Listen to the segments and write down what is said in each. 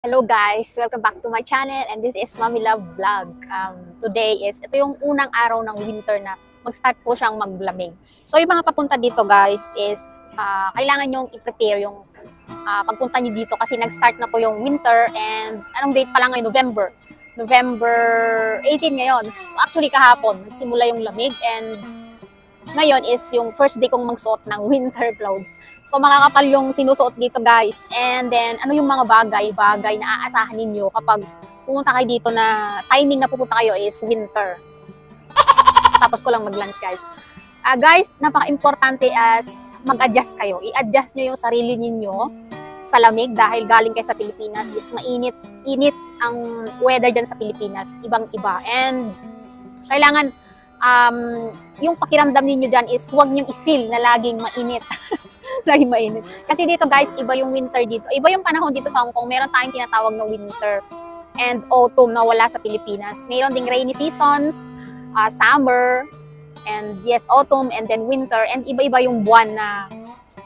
Hello guys! Welcome back to my channel and this is Mami Love Vlog. Um, today is, ito yung unang araw ng winter na mag-start po siyang maglamig. So yung mga papunta dito guys is, ah, kailangan nyong i-prepare yung ah, pagpunta nyo dito kasi nag-start na po yung winter and anong date pa lang ngayon? November. November 18 ngayon. So actually kahapon, simula yung lamig and ngayon is yung first day kong magsuot ng winter clothes. So makakapal yung sinusuot dito guys. And then ano yung mga bagay, bagay na aasahan ninyo kapag pumunta kayo dito na timing na pupunta kayo is winter. Tapos ko lang mag-lunch guys. Ah guys, napaka-importante as mag-adjust kayo. I-adjust nyo yung sarili ninyo sa lamig dahil galing kayo sa Pilipinas is mainit. Init ang weather dyan sa Pilipinas. Ibang-iba. And kailangan um, yung pakiramdam ninyo dyan is huwag nyo i-feel na laging mainit. laging mainit. Kasi dito guys, iba yung winter dito. Iba yung panahon dito sa Hong Kong. Meron tayong tinatawag na winter and autumn na wala sa Pilipinas. Meron ding rainy seasons, uh, summer, and yes, autumn, and then winter. And iba-iba yung buwan na,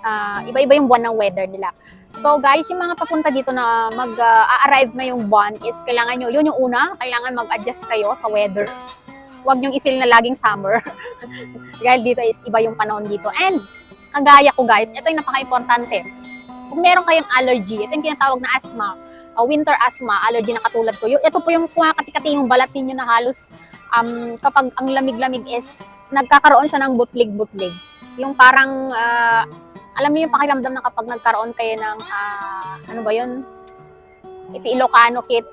uh, iba-iba yung buwan ng weather nila. So guys, yung mga papunta dito na mag-arrive na yung buwan is kailangan nyo, yun yung una, kailangan mag-adjust kayo sa weather. Huwag nyo i-feel na laging summer. Dahil dito is iba yung panahon dito. And kagaya ko guys, ito yung napaka-importante. Kung meron kayong allergy, ito yung tinatawag na asthma, uh, winter asthma, allergy na katulad ko. Yung, ito po yung kumakatikati yung balat ninyo na halos um, kapag ang lamig-lamig is nagkakaroon siya ng butlig-butlig. Yung parang, uh, alam niyo yung pakiramdam na kapag nagkaroon kayo ng, uh, ano ba yun? Ito Ilocano kit,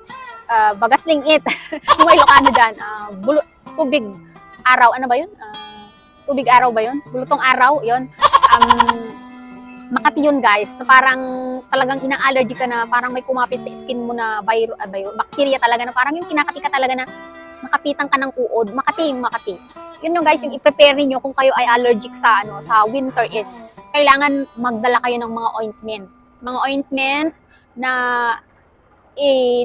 uh, bagasling it. yung may Ilocano dyan, uh, bulo, tubig, araw, ano ba yun? Uh, tubig araw ba yun? Bulutong araw, yun um, Makati yun guys, na parang talagang ina-allergy ka na parang may kumapit sa skin mo na virus, uh, virus, bacteria talaga na parang yung kinakati ka talaga na nakapitan ka ng uod, Makati yung Makati. Yun yung guys, yung i-prepare niyo kung kayo ay allergic sa ano sa winter is kailangan magdala kayo ng mga ointment. Mga ointment na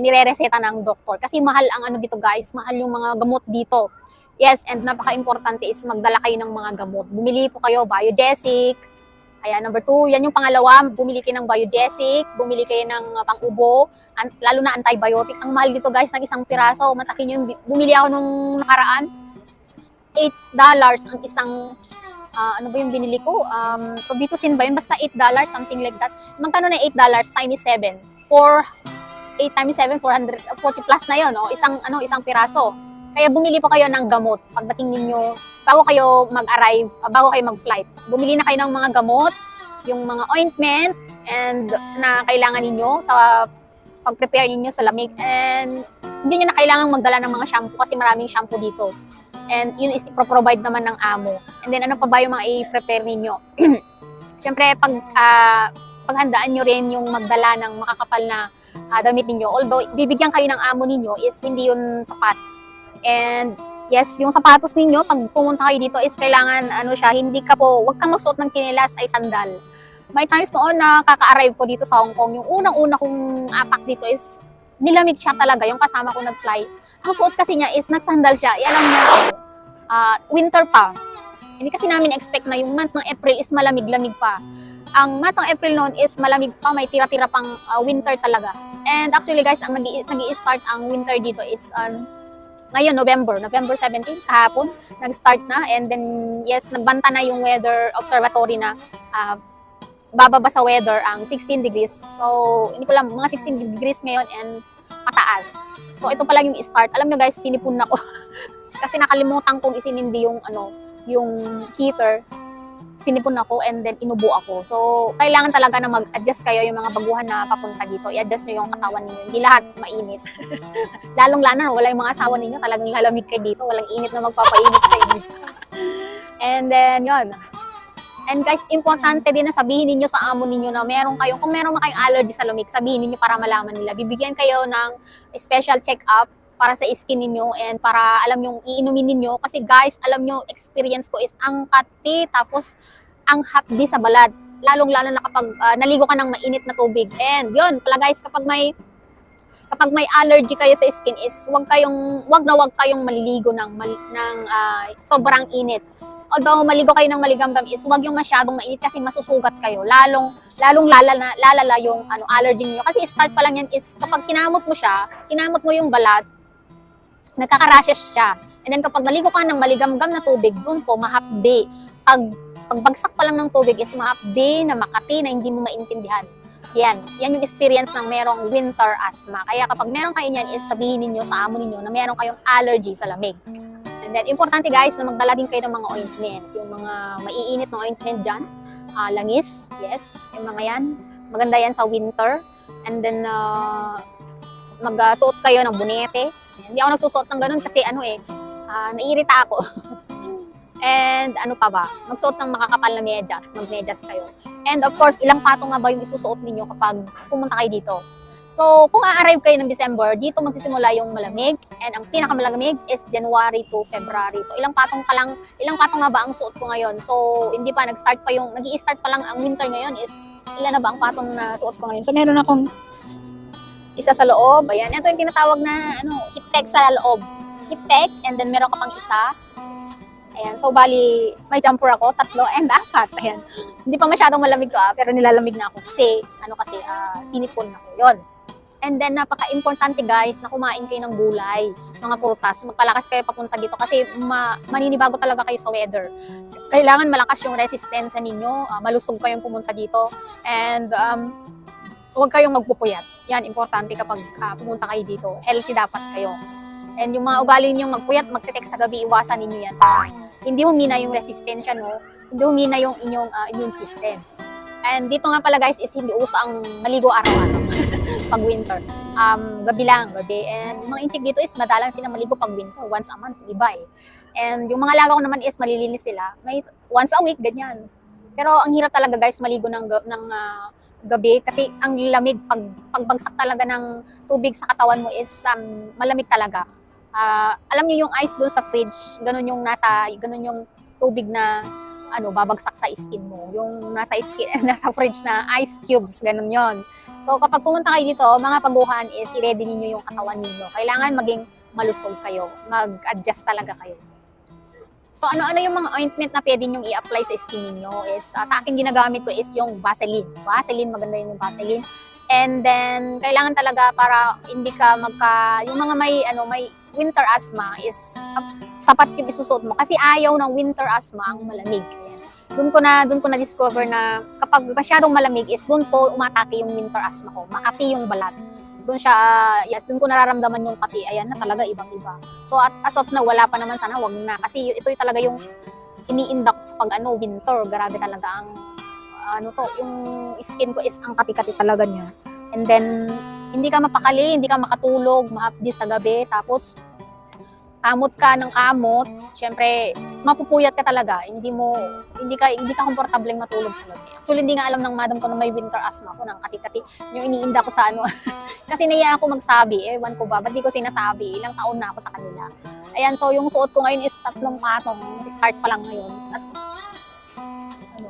nire-reseta ng doktor. Kasi mahal ang ano dito guys, mahal yung mga gamot dito. Yes, and napaka-importante is magdala kayo ng mga gamot. Bumili po kayo, Biogesic. Ayan, number two, yan yung pangalawa, bumili kayo ng Biogesic, bumili kayo ng uh, pang-ubo, an- lalo na antibiotic. Ang mahal dito guys, ng isang piraso. Matakin yung, bumili ako nung nakaraan. $8 ang isang, uh, ano ba yung binili ko? Um, Probitusin ba yun? Basta $8, something like that. Magkano na $8 times 7? 4, 8 times 7, 440 plus na yun, no? Isang, ano, isang piraso. Kaya bumili po kayo ng gamot pagdating ninyo, bago kayo mag-arrive, uh, bago kayo mag-flight. Bumili na kayo ng mga gamot, yung mga ointment, and na kailangan ninyo sa pag-prepare ninyo sa lamig. And hindi nyo na kailangan magdala ng mga shampoo kasi maraming shampoo dito. And yun is i-provide naman ng amo. And then ano pa ba yung mga i-prepare ninyo? Siyempre, pag uh, paghandaan nyo rin yung magdala ng makakapal na uh, damit ninyo. Although, bibigyan kayo ng amo ninyo is hindi yun sapat And yes, yung sapatos ninyo, pag pumunta kayo dito is kailangan ano siya, hindi ka po, wag kang magsuot ng chinelas ay sandal. May times noon na kaka-arrive ko dito sa Hong Kong, yung unang-una kong apak dito is nilamig siya talaga, yung kasama ko nag-fly. Ang suot kasi niya is nagsandal siya. I alam niya, uh, winter pa. Hindi kasi namin expect na yung month ng April is malamig-lamig pa. Ang month ng April noon is malamig pa, may tira-tira pang uh, winter talaga. And actually guys, ang nag-i-start ang winter dito is um, ngayon November, November 17 kahapon nag-start na and then yes nagbanta na yung weather observatory na uh, bababa sa weather ang 16 degrees. So hindi ko lang mga 16 degrees ngayon and pataas. So ito pa lang yung start. Alam niyo guys, sinipon na ko kasi nakalimutan kong isinindi yung ano, yung heater sinipon ako and then inubo ako. So, kailangan talaga na mag-adjust kayo yung mga baguhan na papunta dito. I-adjust nyo yung katawan ninyo. Hindi lahat mainit. Lalong lalo na wala yung mga asawa ninyo, talagang lalamig kayo dito. Walang init na magpapainit sa inyo. and then, yon And guys, importante din na sabihin ninyo sa amo ninyo na meron kayong, kung meron kayong allergy sa lumik, sabihin ninyo para malaman nila. Bibigyan kayo ng special check-up para sa skin ninyo and para alam yung iinumin ninyo. Kasi guys, alam nyo, experience ko is ang kati tapos ang hapdi sa balat. Lalong-lalo na kapag uh, naligo ka ng mainit na tubig. And yun, pala guys, kapag may kapag may allergy kayo sa skin is wag kayong wag na wag kayong maliligo ng ng uh, sobrang init. Although maligo kayo ng maligamgam is wag yung masyadong mainit kasi masusugat kayo. Lalong lalong lalala, lalala yung ano, allergy niyo. Kasi start pa lang yan is kapag kinamot mo siya, kinamot mo yung balat, nagkaka-rashes siya. And then kapag naligo ka ng maligamgam na tubig, dun po mahapdi. Pag pagbagsak pa lang ng tubig is mahapdi na makati na hindi mo maintindihan. Yan, yan yung experience ng merong winter asthma. Kaya kapag meron kayo niyan, is sabihin ninyo sa amo ninyo na meron kayong allergy sa lamig. And then, importante guys, na magdala din kayo ng mga ointment. Yung mga maiinit na ointment dyan. Ah, langis, yes, yung mga yan. Maganda yan sa winter. And then, uh, magsuot kayo ng bunete. Hindi ako nagsusuot ng ganun kasi ano eh, ah, naiirita ako. And ano pa ba? Magsuot ng makakapal na medyas. Magmedyas kayo. And of course, ilang patong nga ba yung isusuot ninyo kapag pumunta kayo dito? So, kung a-arrive kayo ng December, dito magsisimula yung malamig. And ang pinakamalamig is January to February. So, ilang patong pa lang, ilang patong nga ba ang suot ko ngayon? So, hindi pa, nag-start pa yung, nag start pa lang ang winter ngayon is, ilan na ba ang patong na suot ko ngayon? So, meron akong isa sa loob. Ayan, ito yung tinatawag na, ano, hip-tech sa loob. Hip-tech, and then meron ka pang isa. Ayan, so bali, may jumper ako, tatlo, and apat. Ayan. Hindi pa masyadong malamig to ah, pero nilalamig na ako kasi, ano kasi, ah, sinipon ako. Yon. And then, napaka-importante guys na kumain kayo ng gulay, mga prutas. Magpalakas kayo papunta dito kasi ma- maninibago talaga kayo sa weather. Kailangan malakas yung resistensya ninyo, ah, malusog kayong pumunta dito. And um, huwag kayong magpupuyat. Yan, importante kapag ah, pumunta kayo dito. Healthy dapat kayo. And yung mga ugali ninyong magpuyat, magte-text sa gabi, iwasan ninyo yan. Hindi humina yung resistensya, no? Hindi humina yung inyong ah, immune system. And dito nga pala guys is hindi uso ang maligo araw-araw pag winter. Um, gabi lang, gabi. And mga inchik dito is madalang sila maligo pag winter, once a month, iba eh. And yung mga lagaw naman is malilinis sila, may once a week, ganyan. Pero ang hirap talaga guys maligo ng, ng ah, gabi kasi ang lamig pag pagbagsak talaga ng tubig sa katawan mo is um, malamig talaga. Ah, alam niyo yung ice doon sa fridge, ganun yung nasa ganun yung tubig na ano babagsak sa skin mo. Yung nasa skin nasa fridge na ice cubes, ganun yon. So kapag pumunta kayo dito, mga paguhan is i-ready niyo yung katawan niyo. Kailangan maging malusog kayo, mag-adjust talaga kayo. So ano-ano yung mga ointment na pwede nyo i-apply sa skin niyo is ah, sa akin ginagamit ko is yung Vaseline. Vaseline maganda yun yung Vaseline. And then kailangan talaga para hindi ka magka yung mga may ano may winter asthma is ah, sapat yung isusuot mo kasi ayaw ng winter asthma ang malamig. Doon ko na doon ko na discover na kapag masyadong malamig is doon po umatake yung winter asthma ko. Makati yung balat. Doon siya ah, yes, doon ko nararamdaman yung kati. Ayan na talaga ibang-iba. So at as of now wala pa naman sana wag na kasi ito yung talaga yung iniindak pag ano winter. Grabe talaga ang ano to, yung skin ko is ang kati-kati talaga niya. And then hindi ka mapakali, hindi ka makatulog, mahapdi sa gabi, tapos kamot ka ng kamot, syempre mapupuyat ka talaga. Hindi mo hindi ka hindi ka komportableng matulog sa gabi. Actually hindi nga alam ng madam ko na may winter asthma ko ng kati-kati. Yung iniinda ko sa ano. Kasi naiya ako magsabi, ewan ko ba, ba't di ko sinasabi? Ilang taon na ako sa kanila. Ayan, so yung suot ko ngayon is tatlong patong. Start pa lang ngayon. At, ano?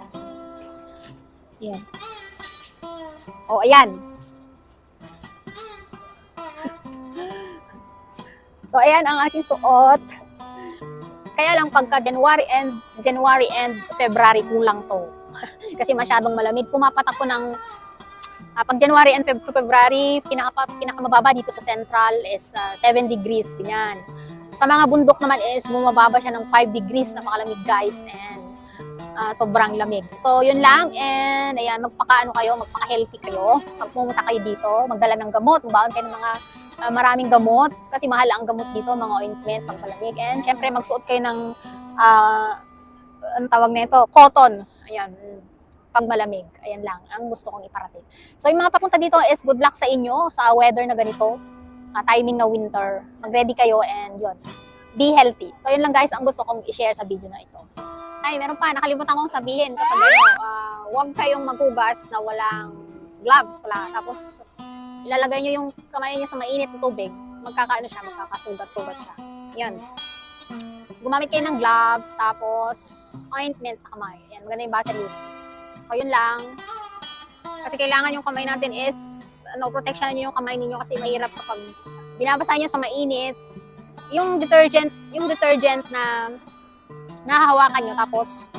Ayan. O, ayan. So, ayan ang aking suot. Kaya lang pagka January and January and February kulang to. Kasi masyadong malamig. Pumapatak ko ng ah, pag January and Feb- February, pinaka pinakamababa dito sa Central is ah, 7 degrees, ganyan. Sa mga bundok naman is bumababa siya ng 5 degrees, napakalamig guys and ah, sobrang lamig. So yun lang and ayan, magpakaano kayo, magpaka-healthy kayo. Pag pumunta kayo dito, magdala ng gamot, magbaon kayo ng mga ah, maraming gamot kasi mahal ang gamot dito, mga ointment, pagpalamig. And syempre magsuot kayo ng ah ang tawag nito, cotton. Ayan, pag malamig. Ayan lang, ang gusto kong iparating. So yung mga papunta dito is good luck sa inyo sa weather na ganito. ah, timing na winter. Mag-ready kayo and yun. Be healthy. So yun lang guys ang gusto kong i-share sa video na ito. Ay, meron pa, nakalimutan kong sabihin kapag ano, ah, huwag kayong maghugas na walang gloves pala. Tapos ilalagay nyo yung kamay nyo sa mainit na tubig. Magkakaano siya, magkakasugat-sugat siya. Yun. Gumamit kayo ng gloves, tapos ointment sa kamay. Yan, maganda yung Vaseline. So, yun lang. Kasi kailangan yung kamay natin is, ano, protection nyo yung kamay ninyo kasi mahirap kapag binabasa nyo sa mainit, yung detergent, yung detergent na nahahawakan nyo, tapos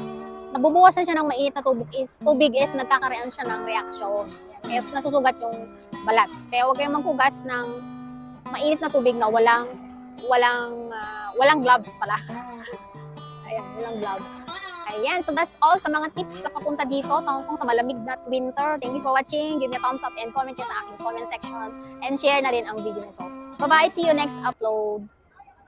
nabubuwasan siya ng mainit na tubig is, tubig is nagkakaroon siya ng reaction. Kaya nasusugat yung balat. Kaya huwag kayong maghugas ng mainit na tubig na walang walang ah, walang gloves pala. Ayan, walang gloves. Ayan, so that's all sa mga tips sa papunta dito sa Hong Kong sa malamig na winter. Thank you for watching. Give me a thumbs up and comment sa aking comment section. And share na rin ang video nito. Bye-bye. See you next upload.